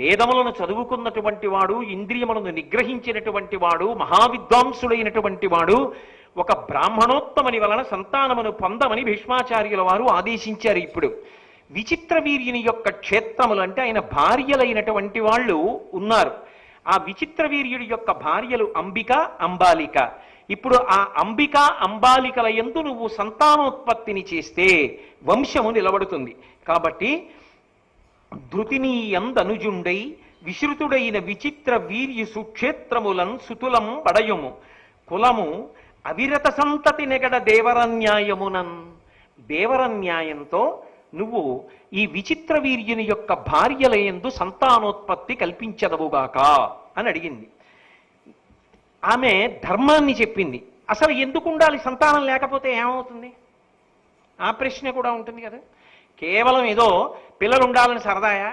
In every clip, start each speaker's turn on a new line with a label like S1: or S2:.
S1: వేదములను చదువుకున్నటువంటి వాడు ఇంద్రియములను నిగ్రహించినటువంటి వాడు మహావిద్వాంసుడైనటువంటి వాడు ఒక బ్రాహ్మణోత్తమని వలన సంతానమును పొందమని భీష్మాచార్యుల వారు ఆదేశించారు ఇప్పుడు. విచిత్ర వీర్యుని యొక్క క్షేత్రములు అంటే ఆయన భార్యలైనటువంటి వాళ్ళు ఉన్నారు. ఆ విచిత్ర వీర్యుడి యొక్క భార్యలు అంబిక అంబాలిక. ఇప్పుడు ఆ అంబిక అంబాలికల ఎందు నువ్వు సంతానోత్పత్తిని చేస్తే వంశము నిలబడుతుంది. కాబట్టి ధృతినీయందనుజుండై విశ్రుతుడైన విచిత్ర వీర్యు సుక్షేత్రములన్ సుతులం పడయుము. కులము అవిరత సంతతి నెగడ దేవరన్యాయమునన్. దేవరన్యాయంతో నువ్వు ఈ విచిత్ర వీర్యుని యొక్క భార్యలయందు సంతానోత్పత్తి కల్పించదవుగాక అని అడిగింది. ఆమె ధర్మాన్ని చెప్పింది. అసలు ఎందుకు ఉండాలి సంతానం లేకపోతే ఏమవుతుంది? ఆ ప్రశ్న కూడా ఉంటుంది కదా. కేవలం ఏదో పిల్లలు ఉండాలని సరదాయా?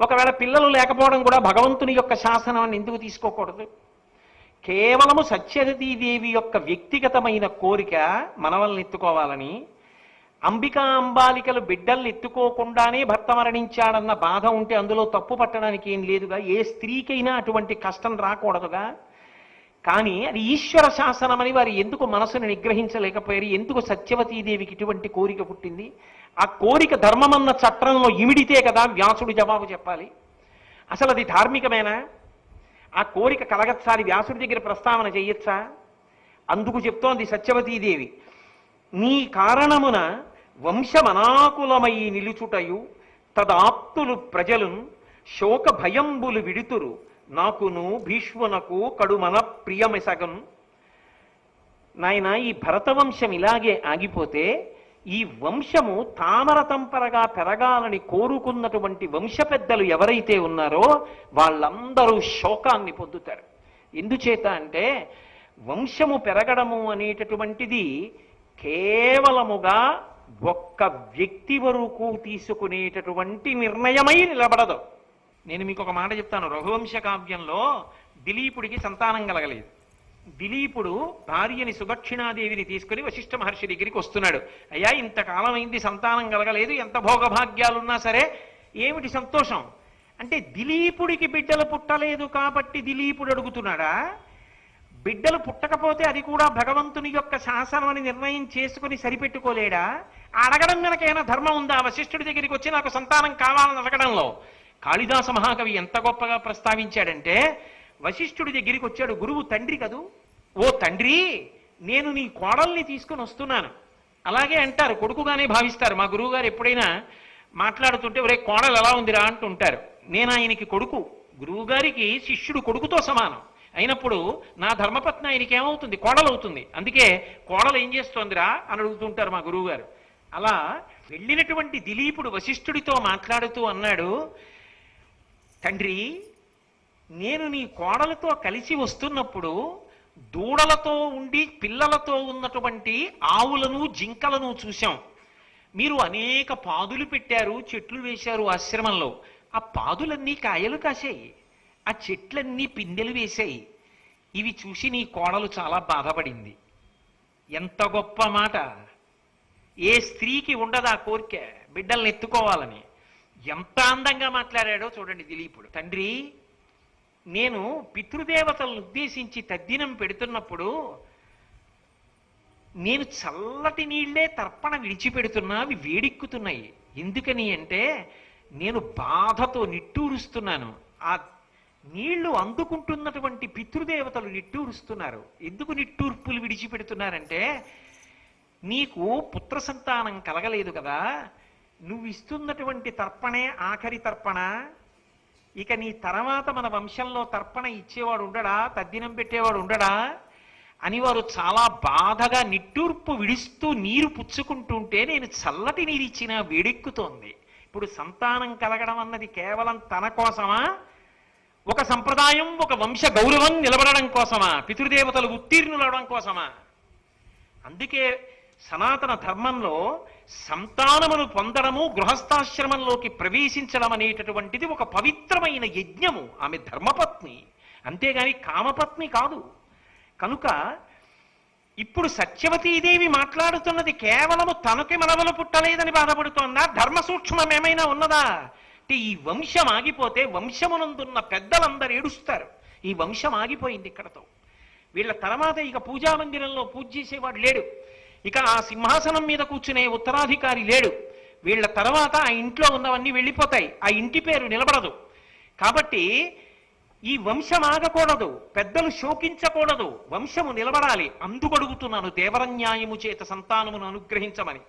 S1: ఒకవేళ పిల్లలు లేకపోవడం కూడా భగవంతుని యొక్క శాసనం అని ఎందుకు తీసుకోకూడదు? కేవలము సత్యవతీదేవి యొక్క వ్యక్తిగతమైన కోరిక మనవల్ని ఎత్తుకోవాలని అంబికా అంబాలికలు బిడ్డల్ని ఎత్తుకోకుండానే భర్త మరణించాడన్న బాధ ఉంటే అందులో తప్పు పట్టడానికి ఏం లేదుగా? ఏ స్త్రీకైనా అటువంటి కష్టం రాకూడదుగా? కానీ అది ఈశ్వర శాసనమని వారు ఎందుకు మనసును నిగ్రహించలేకపోయారు? ఎందుకు సత్యవతీదేవికి ఇటువంటి కోరిక పుట్టింది? ఆ కోరిక ధర్మమన్న చట్టంలో ఇమిడితే కదా వ్యాసుడు జవాబు చెప్పాలి. అసలు అది ధార్మికమేనా? ఆ కోరిక కలగచ్చాలి వ్యాసుడి దగ్గర ప్రస్తావన చెయ్యొచ్చా అందుకు చెప్తోంది సత్యవతీదేవి నీ కారణమున వంశమనాకులమై నిలుచుటయు తదాప్తులు ప్రజలున్ శోక భయంబులు విడుతురు. నాకును భీష్మునకు కడుమన ప్రియమెసగన్ నాయన ఈ భరతవంశం ఇలాగే ఆగిపోతే ఈ వంశము తామర తంపరగా పెరగాలని కోరుకున్నటువంటి వంశ పెద్దలు ఎవరైతే ఉన్నారో వాళ్ళందరూ శోకాన్ని పొందుతారు. ఎందుచేత అంటే వంశము పెరగడము అనేటటువంటిది కేవలముగా ఒక్క వ్యక్తి వరకు తీసుకునేటటువంటి నిర్ణయమై నిలబడదు. నేను మీకు ఒక మాట చెప్తాను. రఘువంశ కావ్యంలో దిలీపుడికి సంతానం కలగలేదు. దిలీపుడు భార్యని సుదక్షిణాదేవిని తీసుకుని వశిష్ఠ మహర్షి దగ్గరికి వస్తున్నాడు. అయ్యా ఇంతకాలం అయింది సంతానం కలగలేదు ఎంత భోగభాగ్యాలున్నా సరే ఏమిటి సంతోషం? అంటే దిలీపుడికి బిడ్డలు పుట్టలేదు కాబట్టి దిలీపుడు అడుగుతున్నాడా? బిడ్డలు పుట్టకపోతే అది కూడా భగవంతుని యొక్క శాసనం అని నిర్ణయం చేసుకుని సరిపెట్టుకోలేడా? ఆ అడగడం గనక ఏమైనా ధర్మం ఉందా? వశిష్ఠుడి దగ్గరికి వచ్చి నాకు సంతానం కావాలని అడగడంలో. కాళిదాస మహాకవి ఎంత గొప్పగా ప్రస్తావించాడంటే వశిష్ఠుడి దగ్గరికి వచ్చాడు గురువు తండ్రి కదూ? ఓ తండ్రి నేను నీ కోడల్ని తీసుకొని వస్తున్నాను. అలాగే అంటారు కొడుకుగానే భావిస్తారు. మా గురువు గారు ఎప్పుడైనా మాట్లాడుతుంటే ఒరే కోడలు ఎలా ఉందిరా? అంటుంటారు. నేను ఆయనకి కొడుకు గురువు గారికి శిష్యుడు కొడుకుతో సమానం. అయినప్పుడు నా ధర్మపత్ని ఆయనకి ఏమవుతుంది? కోడలు అవుతుంది అందుకే కోడలు ఏం చేస్తోందిరా? అని అడుగుతుంటారు మా గురువు గారు అలా వెళ్ళినటువంటి దిలీపుడు వశిష్ఠుడితో మాట్లాడుతూ అన్నాడు తండ్రి నేను నీ కోడలతో కలిసి వస్తున్నప్పుడు దూడలతో ఉండి పిల్లలతో ఉన్నటువంటి ఆవులను జింకలను చూశాం. మీరు అనేక పాదులు పెట్టారు చెట్లు వేశారు ఆశ్రమంలో. ఆ పాదులన్నీ కాయలు కాశాయి. ఆ చెట్లన్నీ పిందెలు వేశాయి. ఇవి చూసి నీ కోడలు చాలా బాధపడింది. ఎంత గొప్ప మాట. ఏ స్త్రీకి ఉండదు ఆ కోరిక. బిడ్డల్ని ఎత్తుకోవాలని. ఎంత అందంగా మాట్లాడాడో చూడండి దిలీపుడు. తండ్రి నేను పితృదేవతలను ఉద్దేశించి తద్దినం పెడుతున్నప్పుడు నేను చల్లటి నీళ్ళే తర్పణ విడిచిపెడుతున్నా అవి వేడెక్కుతున్నాయి. ఎందుకని అంటే నేను బాధతో నిట్టూరుస్తున్నాను. ఆ నీళ్ళు అందుకుంటున్నటువంటి పితృదేవతలు నిట్టూరుస్తున్నారు. ఎందుకు నిట్టూర్పులు విడిచిపెడుతున్నారంటే నీకు పుత్ర సంతానం కలగలేదు కదా. నువ్వు ఇస్తున్నటువంటి తర్పణే ఆఖరి తర్పణ. ఇక నీ తర్వాత మన వంశంలో తర్పణ ఇచ్చేవాడు ఉండడా? తద్దినం పెట్టేవాడు ఉండడా? అని వారు చాలా బాధగా నిట్టూర్పు విడుస్తూ నీరు పుచ్చుకుంటుంటే నేను చల్లటి నీరు ఇచ్చిన వేడెక్కుతోంది. ఇప్పుడు సంతానం కలగడం అన్నది కేవలం తన కోసమా? ఒక సంప్రదాయం ఒక వంశ గౌరవం నిలబడడం కోసమా? పితృదేవతలు ఉత్తీర్ణులవడం కోసమా? అందుకే సనాతన ధర్మంలో సంతానమును పొందడము గృహస్థాశ్రమంలోకి ప్రవేశించడం అనేటటువంటిది ఒక పవిత్రమైన యజ్ఞము. ఆమె ధర్మపత్ని. అంతేగాని కామపత్ని కాదు. కనుక ఇప్పుడు సత్యవతీదేవి మాట్లాడుతున్నది కేవలము తనకి మనవలు పుట్టలేదని బాధపడుతోందా? ధర్మ సూక్ష్మం ఏమైనా ఉన్నదా? అంటే ఈ వంశం ఆగిపోతే వంశమునందున్న పెద్దలందరూ ఏడుస్తారు. ఈ వంశం ఆగిపోయింది ఇక్కడతో. వీళ్ళ తర్వాత ఇక పూజా మందిరంలో పూజ చేసేవాడు లేడు. ఇక ఆ సింహాసనం మీద కూర్చునే ఉత్తరాధికారి లేడు. వీళ్ళ తర్వాత ఆ ఇంట్లో ఉన్నవన్నీ వెళ్ళిపోతాయి. ఆ ఇంటి పేరు నిలబడదు. కాబట్టి ఈ వంశం ఆగకూడదు. పెద్దలు శోకించకూడదు. వంశము నిలబడాలి. అందుకడుగుతున్నాను దేవరన్యాయము చేత సంతానమును అనుగ్రహించమని.